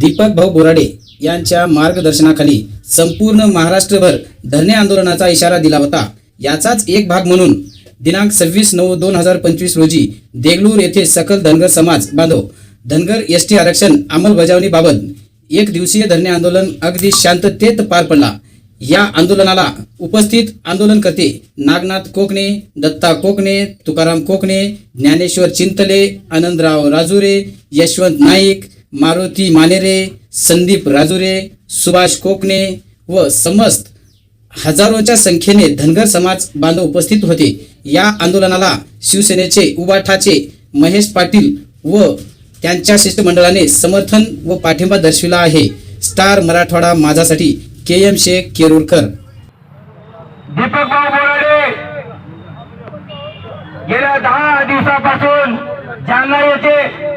दीपक भाऊ बोराडे यांच्या मार्गदर्शनाखाली संपूर्ण महाराष्ट्रभर धरणे आंदोलनाचा इशारा दिला होता. याचाच एक भाग म्हणून दिनांक सव्वीस नऊ दोन हजार पंचवीस रोजी देगलूर येथे सकल धनगर समाज बांधव धनगर एस टी आरक्षण अंमलबजावणीबाबत एक दिवसीय धरणे आंदोलन अगदी शांततेत पार पडला. या आंदोलनाला उपस्थित आंदोलनकर्ते नागनाथ कोकणे दत्ता कोकणे तुकाराम कोकणे ज्ञानेश्वर चिंतले आनंदराव राजुरे यशवंत नाईक मारुती मानेरे संदीप राजुरे सुभाष कोकणे व समस्त हजारोच्या संख्येने धनगर समाज बांधव उपस्थित होते. या आंदोलनाला शिवसेनेचे उबाठाचे महेश पाटील व त्यांच्या शिष्टमंडळाने समर्थन व पाठिंबा दर्शविला आहे. स्टार मराठवाडा माझासाठी के एम शेख केरुरकर. दीपकभाऊ बोराडे गेल्या दहा दिवसापासून जालना येथे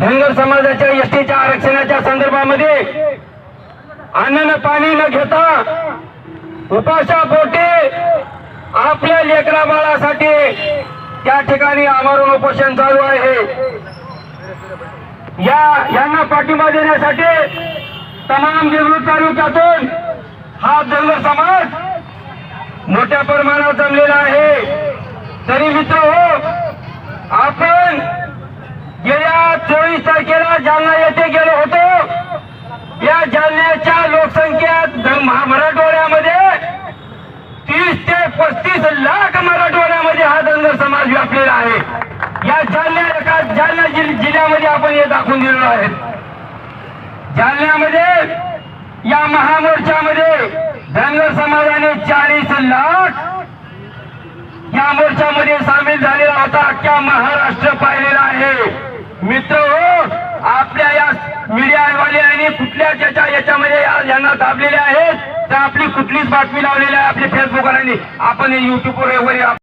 धनगर समाजाच्या एसटीच्या आरक्षणाच्या संदर्भामध्ये अन्न न पाणी न घेता उपाशा पोटे आपल्या लेकरा बाळासाठी त्या ठिकाणी आमरण उपोषण चालू आहे. या यांना पाठिंबा देण्यासाठी तमाम देगलूर तालुक्यातून हा धनगर समाज मोठ्या प्रमाणावर जमलेला आहे. तरी मित्र हो आपण जालना येथे गेलो होतो. या जालन्याच्या लोकसंख्या मराठवाड्यामध्ये तीस ते पस्तीस लाख मराठवाड्यामध्ये हा धनगर समाज व्यापलेला आहे. या जालन्या एका जालना जिल्ह्यामध्ये आपण हे दाखवून दिलेलो आहे. जालन्यामध्ये या महामोर्चामध्ये धनगर समाजाने चाळीस लाख या मोर्चामध्ये सामील झालेला होता. अख्ख्या महाराष्ट्र पाहिलेला आहे. मित्र हो आपल्या या मीडियावाल्यांनी कुठल्या ज्याच्या याच्यामध्ये यांना दाबलेले आहेत तर आपली कुठलीच बातमी लावलेली आहे आपल्या फेसबुकवाल्यांनी आपण युट्यूबवर